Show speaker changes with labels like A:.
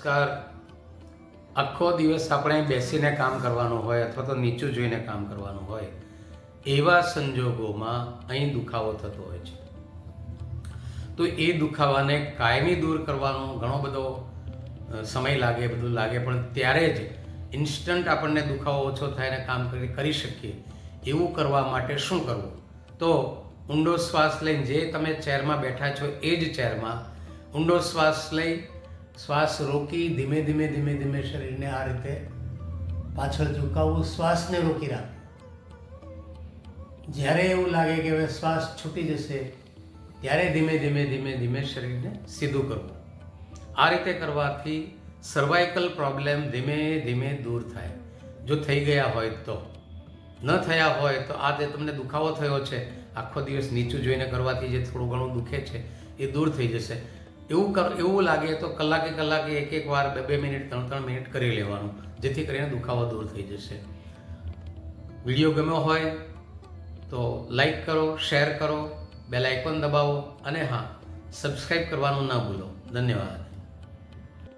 A: નમસ્કાર. આખો દિવસ આપણે બેસીને કામ કરવાનું હોય અથવા તો નીચું જોઈને કામ કરવાનું હોય, એવા સંજોગોમાં અહીં દુખાવો થતો હોય છે. તો એ દુખાવાને કાયમી દૂર કરવાનો ઘણો બધો સમય લાગે, બધું લાગે, પણ ત્યારે જ ઇન્સ્ટન્ટ આપણને દુખાવો ઓછો થાય ને કામ કરી શકીએ. એવું કરવા માટે શું કરવું? તો ઊંડો શ્વાસ લઈને જે તમે ચેરમાં બેઠા છો એ જ ચેરમાં ઊંડો શ્વાસ લઈ શ્વાસ રોકી ધીમે ધીમે ધીમે ધીમે શરીરને આ રીતે પાછળ ઝુકાવવું, શ્વાસને રોકી રાખવું. જ્યારે એવું લાગે કે હવે શ્વાસ છૂટી જશે, ત્યારે ધીમે ધીમે ધીમે ધીમે શરીરને સીધું કરવું. આ રીતે કરવાથી સર્વાઇકલ પ્રોબ્લેમ ધીમે ધીમે દૂર થાય. જો થઈ ગયા હોય તો, ન થયા હોય તો આ જે તમને દુખાવો થયો છે, આખો દિવસ નીચું જોઈને કરવાથી જે થોડું ઘણું દુખે છે, એ દૂર થઈ જશે. એવું એવું લાગે તો કલાકે કલાકે એક એક વાર બે બે મિનિટ, ત્રણ ત્રણ મિનિટ કરી લેવાનું, જેથી કરીને દુખાવો દૂર થઈ જશે. વીડિયો ગમ્યો હોય તો લાઈક કરો, શેર કરો, બેલ આઇકોન દબાવો અને હા સબસ્ક્રાઈબ કરવાનું ના ભૂલો. ધન્યવાદ.